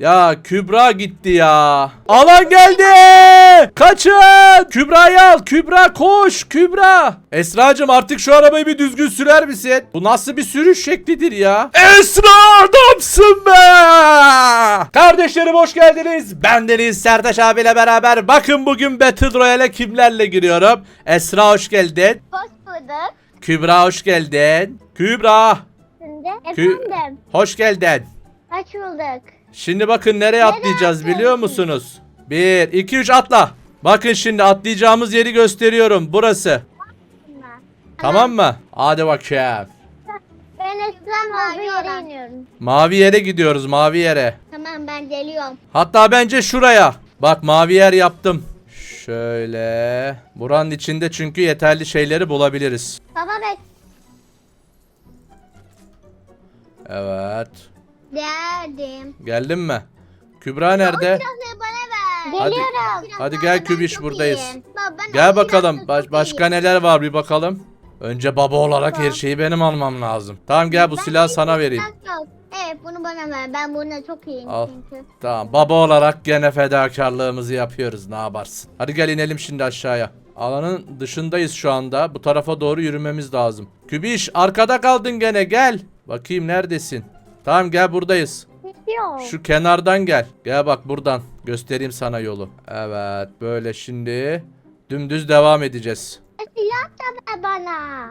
Ya Kübra gitti ya. Alan geldi. Kaçın. Kübra'yı al. Kübra koş. Kübra. Esra'cığım artık şu arabayı bir düzgün sürer misin? Bu nasıl bir sürüş şeklidir ya? Esra adamsın be. Kardeşlerim hoş geldiniz. Ben Deniz Sertaş abiyle beraber. Bakın bugün Battle Royale'e kimlerle giriyorum. Esra hoş geldin. Hoş bulduk. Kübra hoş geldin. Kübra Şimdi Kü- efendim. hoş geldin. Hoş bulduk. Şimdi bakın nereye atlayacağız biliyor musunuz? 1, 2, 3 atla. Bakın şimdi atlayacağımız yeri gösteriyorum. Burası. Tamam mı? Hadi bakayım. Ben eskiden olduğu yere iniyorum. Mavi yere gidiyoruz mavi yere. Tamam ben geliyorum. Hatta bence şuraya. Bak mavi yer yaptım. Şöyle. Buranın içinde çünkü yeterli şeyleri bulabiliriz. Baba bek. Evet. Geldim. Geldin mi? Kübra nerede? Silahları bana ver. Hadi. Geliyorum. Hadi gel Kübiş buradayız. Baba, ben Gel bakalım. Baş- başka iyiyim. neler var bir bakalım. Önce baba olarak her şeyi benim almam lazım. Tamam gel bu Ben silahı sana silah vereyim. yok. Evet bunu bana ver. Ben buna çok iyiyim Al. çünkü. Tamam baba olarak gene fedakarlığımızı yapıyoruz ne yaparsın. Hadi gel inelim şimdi aşağıya. Alanın dışındayız şu anda. Bu tarafa doğru yürümemiz lazım. Kübiş arkada kaldın gene gel. Bakayım neredesin? Tamam gel buradayız. Yok. Şu kenardan gel. Gel bak buradan. Göstereyim sana yolu. Evet böyle şimdi dümdüz devam edeceğiz. Silah da ver bana.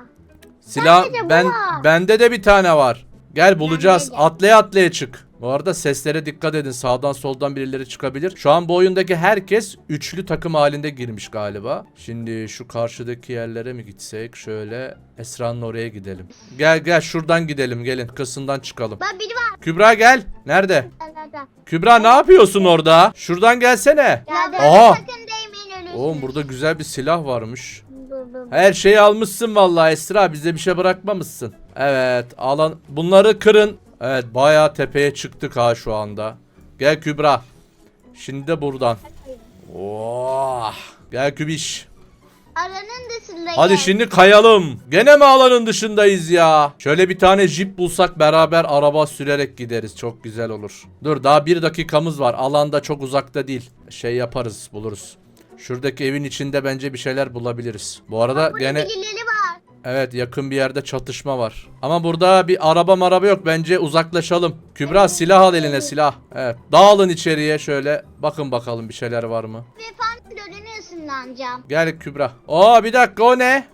Silah Sadece bu ben var. bende de bir tane var. Gel bulacağız. de. Atlaya atlaya çık. Bu arada seslere dikkat edin. Sağdan soldan birileri çıkabilir. Şu an bu oyundaki herkes üçlü takım halinde girmiş galiba. Şimdi şu karşıdaki yerlere mi gitsek? Şöyle Esra'nın oraya gidelim. Gel gel şuradan gidelim. Gelin kısımdan çıkalım. Bak biri var. Kübra gel. Nerede? Nerede? Kübra ne yapıyorsun orada? Şuradan gelsene. Nerede? Aha. Sakın değmeyin ölürsünüz. Oğlum burada güzel bir silah varmış. Her şeyi almışsın vallahi Esra bize bir şey bırakmamışsın. Evet alan bunları kırın. Evet bayağı tepeye çıktık ha şu anda. Gel Kübra. Şimdi de buradan. Oh. Gel Kübiş. Aranın dışındayım. Hadi şimdi kayalım. Gene mi alanın dışındayız ya? Şöyle bir tane jip bulsak beraber araba sürerek gideriz. Çok güzel olur. Dur daha bir dakikamız var. Alanda çok uzakta değil. Şey yaparız buluruz. Şuradaki evin içinde bence bir şeyler bulabiliriz. Bu arada Burada gene birileri var. Evet yakın bir yerde çatışma var. Ama burada bir araba maraba yok. Bence uzaklaşalım. Kübra silah al eline silah. Evet. Dağılın içeriye şöyle. Bakın bakalım bir şeyler var mı? Beyefendi önüne ısınlanacağım. Gel Kübra. Oo bir dakika o ne?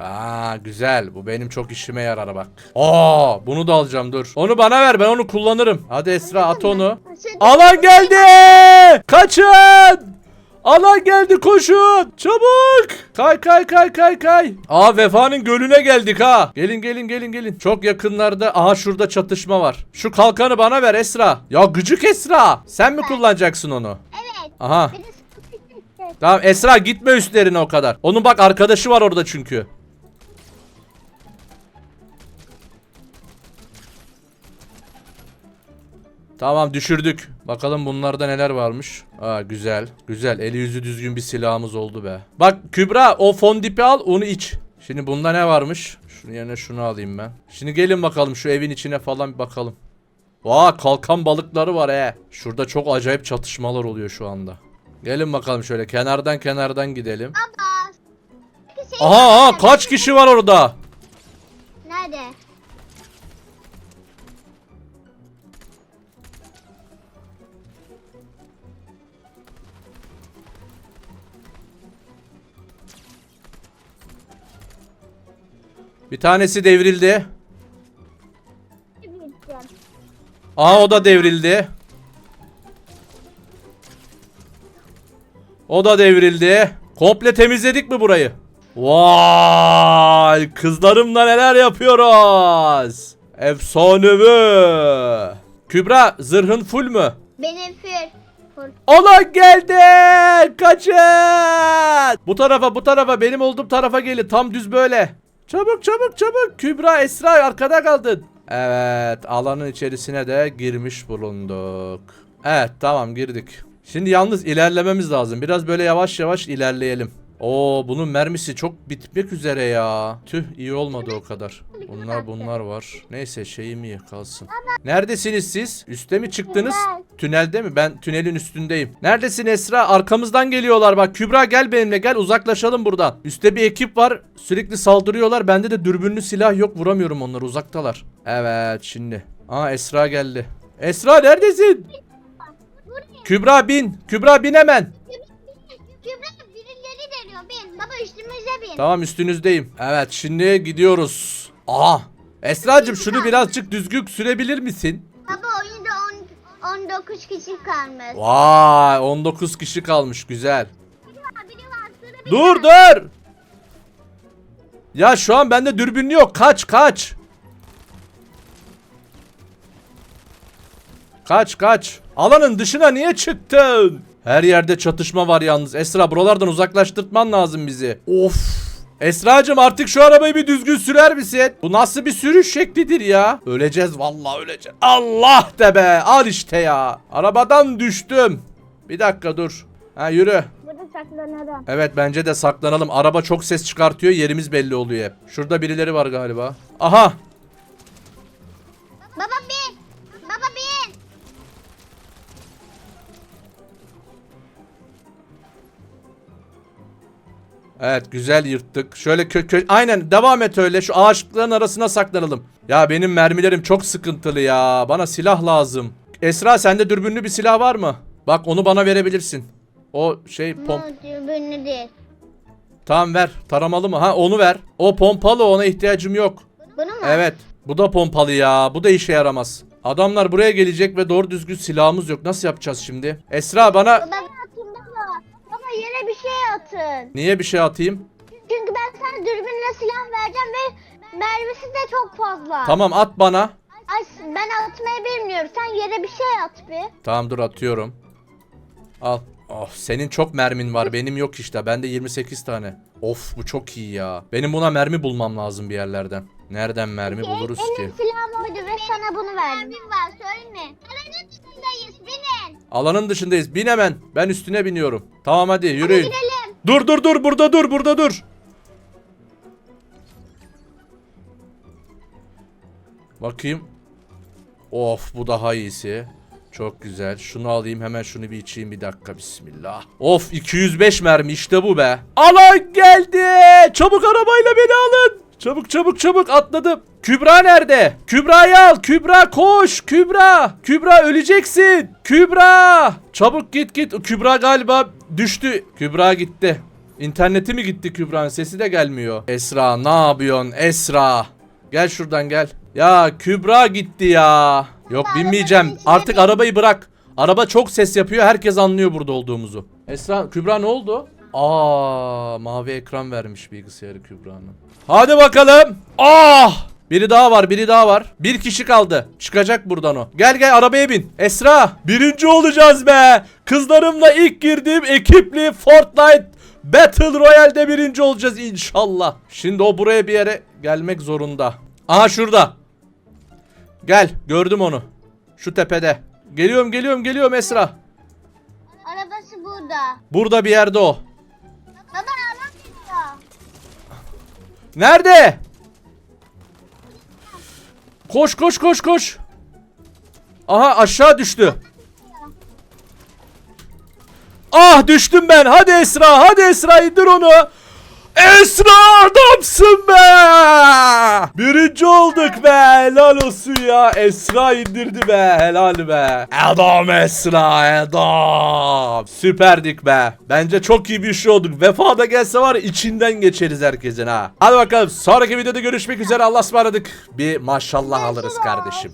Aa güzel. Bu benim çok işime yarar bak. Aa bunu da alacağım dur. Onu bana ver ben onu kullanırım. Hadi Esra at onu. Sen- Alan geldi! Kaçın! Alan geldi koşun! Çabuk! Kay kay kay kay kay. Aa Vefa'nın gölüne geldik ha. Gelin gelin gelin gelin. Çok yakınlarda aha şurada çatışma var. Şu kalkanı bana ver Esra. Ya gıcık Esra. Sen mi kullanacaksın onu? Evet. Aha. Tamam Esra gitme üstlerine o kadar. Onun bak arkadaşı var orada çünkü. Tamam düşürdük. Bakalım bunlarda neler varmış. Aa güzel. Güzel. Eli yüzü düzgün bir silahımız oldu be. Bak Kübra o fondipi al onu iç. Şimdi bunda ne varmış? Şunun yerine şunu alayım ben. Şimdi gelin bakalım şu evin içine falan bir bakalım. Vaa kalkan balıkları var he. Şurada çok acayip çatışmalar oluyor şu anda. Gelin bakalım şöyle kenardan kenardan gidelim. Baba. Şey Aha, aha kaç kişi var orada? Bir tanesi devrildi. Aha o da devrildi. O da devrildi. Komple temizledik mi burayı? Vay! Kızlarımla neler yapıyoruz? Efsanevi. Kübra zırhın full mü? Benim. Fır. Alan geldi! Kaçın! Bu tarafa bu tarafa benim olduğum tarafa gelin tam düz böyle. Çabuk çabuk çabuk Kübra Esra arkada kaldın. Evet alanın içerisine de girmiş bulunduk. Evet tamam girdik. Şimdi yalnız ilerlememiz lazım. Biraz böyle yavaş yavaş ilerleyelim. Oo bunun mermisi çok bitmek üzere ya. Tüh iyi olmadı o kadar. Bunlar bunlar var. Neyse şeyim iyi kalsın. Neredesiniz siz? Üste mi çıktınız? Tünel. Tünelde mi? Ben tünelin üstündeyim. Neredesin Esra? Arkamızdan geliyorlar bak. Kübra gel benimle gel uzaklaşalım buradan. Üste bir ekip var. Sürekli saldırıyorlar. Bende de dürbünlü silah yok. Vuramıyorum onları uzaktalar. Evet şimdi. Aa Esra geldi. Esra neredesin? Kübra bin. Kübra bin hemen. Tamam üstünüzdeyim. Evet şimdi gidiyoruz. Aha. Esracığım şunu birazcık düzgün sürebilir misin? Baba oyunda on, 19 kişi kalmış. Vay 19 kişi kalmış güzel. Biri var biri var. Biri Dur var. dur. Ya şu an bende dürbünlü yok. Kaç kaç. Kaç kaç. Alanın dışına niye çıktın? Her yerde çatışma var yalnız. Esra buralardan uzaklaştırtman lazım bizi. Of. Esracığım artık şu arabayı bir düzgün sürer misin? Bu nasıl bir sürüş şeklidir ya? Öleceğiz vallahi öleceğiz. Allah de be. Al işte ya. Arabadan düştüm. Bir dakika dur. Ha yürü. Burada saklanalım. Evet bence de saklanalım. Araba çok ses çıkartıyor. Yerimiz belli oluyor hep. Şurada birileri var galiba. Aha. Evet güzel yırttık. Şöyle kö kö aynen devam et öyle. Şu ağaçlıkların arasına saklanalım. Ya benim mermilerim çok sıkıntılı ya. Bana silah lazım. Esra sende dürbünlü bir silah var mı? Bak onu bana verebilirsin. O şey pomp. Dürbünlü değil. Tamam ver. Taramalı mı? Ha onu ver. O pompalı ona ihtiyacım yok. Bunu mu? Evet. Bu da pompalı ya. Bu da işe yaramaz. Adamlar buraya gelecek ve doğru düzgün silahımız yok. Nasıl yapacağız şimdi? Esra bana baba. Bir şey atın. niye bir şey atayım? Çünkü ben sana dürbünle silah vereceğim ve mermisi de çok fazla. Tamam at bana. Ay ben atmayı bilmiyorum. Sen yere bir şey at bir. Tamam dur atıyorum. Al. Oh senin çok mermin var. Benim yok işte. Bende 28 tane. Of bu çok iyi ya. Benim buna mermi bulmam lazım bir yerlerden. Nereden mermi buluruz ki? Benim silahım oydu ve sana bunu verdim. Mermim var söyleme. Alanın dışındayız binin. Alanın dışındayız. Bin hemen. Ben üstüne biniyorum. Tamam hadi yürüyün. Gidelim. Dur dur dur burada dur burada dur. Bakayım. Of bu daha iyisi. Çok güzel. Şunu alayım hemen şunu bir içeyim bir dakika bismillah. Of 205 mermi işte bu be. Alan geldi. Çabuk arabayla beni alın. Çabuk çabuk çabuk atladım. Kübra nerede? Kübra'yı al. Kübra koş. Kübra. Kübra öleceksin. Kübra. Çabuk git git. Kübra galiba düştü. Kübra gitti. İnterneti mi gitti Kübra'nın sesi de gelmiyor. Esra ne yapıyorsun Esra? Gel şuradan gel. Ya Kübra gitti ya. Yok binmeyeceğim. Artık arabayı bırak. Araba çok ses yapıyor. Herkes anlıyor burada olduğumuzu. Esra Kübra ne oldu? Aa mavi ekran vermiş bilgisayarı Kübra'nın. Hadi bakalım. Ah! Biri daha var, biri daha var. Bir kişi kaldı. Çıkacak buradan o. Gel gel arabaya bin. Esra, birinci olacağız be. Kızlarımla ilk girdiğim ekipli Fortnite Battle Royale'de birinci olacağız inşallah. Şimdi o buraya bir yere gelmek zorunda. Aha şurada. Gel, gördüm onu. Şu tepede. Geliyorum, geliyorum, geliyorum Esra. Arabası burada. Burada bir yerde o. Nerede? Koş koş koş koş. Aha aşağı düştü. Ah düştüm ben. Hadi Esra. Hadi Esra indir onu. Esra adamsın be. Birinci olduk be. Helal olsun ya. Esra indirdi be. Helal be. Adam Esra adam. Süperdik be. Bence çok iyi bir şey olduk. Vefa da gelse var içinden geçeriz herkesin ha. Hadi bakalım. Sonraki videoda görüşmek üzere. Allah'a ısmarladık. Bir maşallah alırız kardeşim.